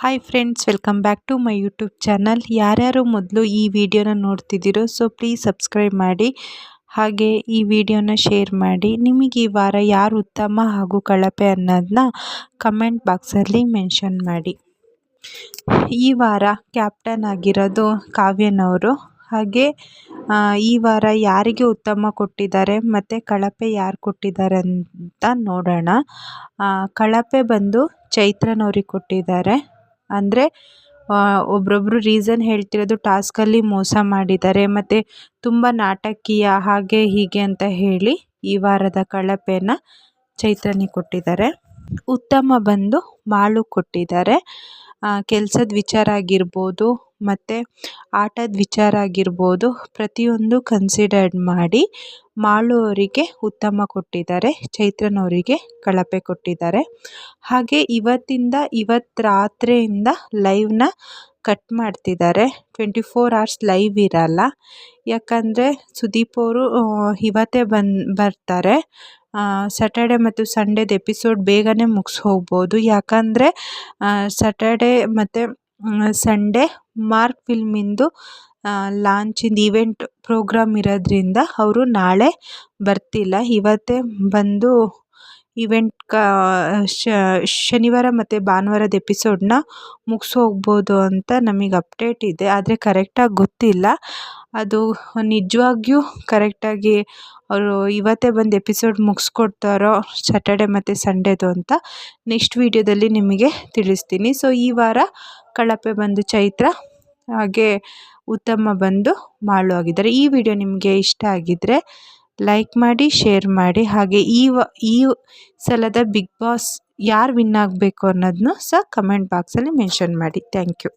Hi friends welcome back to my YouTube channel ಯಾರ್ಯಾರು ಮೊದಲು ಈ ವಿಡಿಯೋನ ನೋಡ್ತಿದ್ದೀರೋ ಸೊ ಪ್ಲೀಸ್ ಸಬ್ಸ್ಕ್ರೈಬ್ ಮಾಡಿ. ಹಾಗೆ ಈ ವಿಡಿಯೋನ ಶೇರ್ ಮಾಡಿ. ನಿಮಗೆ ಈ ವಾರ ಯಾರು ಉತ್ತಮ ಹಾಗೂ ಕಳಪೆ ಅನ್ನೋದನ್ನ ಕಮೆಂಟ್ ಬಾಕ್ಸಲ್ಲಿ ಮೆನ್ಷನ್ ಮಾಡಿ. ಈ ವಾರ ಕ್ಯಾಪ್ಟನ್ ಆಗಿರೋದು ಕಾವ್ಯನವರು ಹಾಗೆ ಈ ವಾರ ಯಾರಿಗೆ ಉತ್ತಮ ಕೊಟ್ಟಿದ್ದಾರೆ, ಮತ್ತು ಕಳಪೆ ಯಾರು ಕೊಟ್ಟಿದ್ದಾರೆ ಅಂತ ನೋಡೋಣ. ಕಳಪೆ ಬಂದು ಚೈತ್ರನವ್ರಿಗೆ ಕೊಟ್ಟಿದ್ದಾರೆ. ಅಂದರೆ ಒಬ್ರೊಬ್ರು ರೀಸನ್ ಹೇಳ್ತಿರೋದು ಟಾಸ್ಕಲ್ಲಿ ಮೋಸ ಮಾಡಿದ್ದಾರೆ. ಮತ್ತು ತುಂಬ ನಾಟಕೀಯ ಹಾಗೆ ಹೀಗೆ ಅಂತ ಹೇಳಿ ಈ ವಾರದ ಕಳಪೆಯನ್ನು ಚೈತ್ರನಿ ಕೊಟ್ಟಿದ್ದಾರೆ. ಉತ್ತಮ ಬಂದು ಮಾಳು ಕೊಟ್ಟಿದ್ದಾರೆ. ಕೆಲಸದ ವಿಚಾರ ಆಗಿರ್ಬೋದು, ಮತ್ತು ಆಟದ ವಿಚಾರ ಆಗಿರ್ಬೋದು, ಪ್ರತಿಯೊಂದು ಕನ್ಸಿಡರ್ಡ್ ಮಾಡಿ ಮಾಡುವವರಿಗೆ ಉತ್ತಮ ಕೊಟ್ಟಿದ್ದಾರೆ, ಚೈತ್ರನವರಿಗೆ ಕಳಪೆ ಕೊಟ್ಟಿದ್ದಾರೆ. ಹಾಗೆ ಇವತ್ತಿಂದ, ಇವತ್ತು ರಾತ್ರಿಯಿಂದ ಲೈವ್ನ ಕಟ್ ಮಾಡ್ತಿದ್ದಾರೆ ಟ್ವೆಂಟಿ ಫೋರ್ ಅವರ್ಸ್ ಲೈವ್ ಇರಲ್ಲ. ಯಾಕಂದರೆ ಸುದೀಪ್ ಅವರು ಇವತ್ತೇ ಬಂದು, ಬರ್ತಾರೆ. ಸ್ಯಾಟರ್ಡೆ ಮತ್ತು ಸಂಡೇದು ಎಪಿಸೋಡ್ ಬೇಗನೆ ಮುಗಿಸ್ ಹೋಗ್ಬೋದು. ಯಾಕಂದರೆ ಸ್ಯಾಟರ್ಡೆ ಮತ್ತು ಸಂಡೇ ಮಾರ್ಕ್ ಫಿಲ್ಮಿಂದು ಲಾಂಚಿಂದು ಈವೆಂಟ್ ಪ್ರೋಗ್ರಾಮ್ ಇರೋದ್ರಿಂದ ಅವರು ನಾಳೆ ಬರ್ತಿಲ್ಲ. ಇವತ್ತೇ ಬಂದು ಇವೆಂಟ್ ಕ ಶನಿವಾರ ಮತ್ತು ಭಾನುವಾರದ ಎಪಿಸೋಡನ್ನ ಮುಗಿಸೋಗ್ಬೋದು ಅಂತ ನಮಗೆ ಅಪ್ಡೇಟ್ ಇದೆ. ಆದರೆ ಕರೆಕ್ಟಾಗಿ ಗೊತ್ತಿಲ್ಲ. ಅದು ನಿಜವಾಗಿಯೂ ಕರೆಕ್ಟಾಗಿ ಅವರು ಇವತ್ತೇ ಬಂದು ಎಪಿಸೋಡ್ ಮುಗಿಸ್ಕೊಡ್ತಾರೋ ಸ್ಯಾಟರ್ಡೆ ಮತ್ತು ಸಂಡೇದು ಅಂತ ನೆಕ್ಸ್ಟ್ ವೀಡಿಯೋದಲ್ಲಿ ನಿಮಗೆ ತಿಳಿಸ್ತೀನಿ. ಸೊ ಈ ವಾರ ಕಳಪೆ ಬಂದು ಚೈತ್ರ, ಹಾಗೆ ಉತ್ತಮ ಬಂದು ಮಾಳು ಆಗಿದ್ದಾರೆ. ಈ ವಿಡಿಯೋ ನಿಮಗೆ ಇಷ್ಟ ಆಗಿದ್ದರೆ ಲೈಕ್ ಮಾಡಿ ಶೇರ್ ಮಾಡಿ, ಹಾಗೆ ಈ ವ, ಈ ಸಲದ ಬಿಗ್ ಬಾಸ್ ಯಾರು ವಿನ್ ಆಗಬೇಕು ಅನ್ನೋದನ್ನು ಸಹ ಕಮೆಂಟ್ ಬಾಕ್ಸಲ್ಲಿ ಮೆನ್ಷನ್ ಮಾಡಿ. Thank you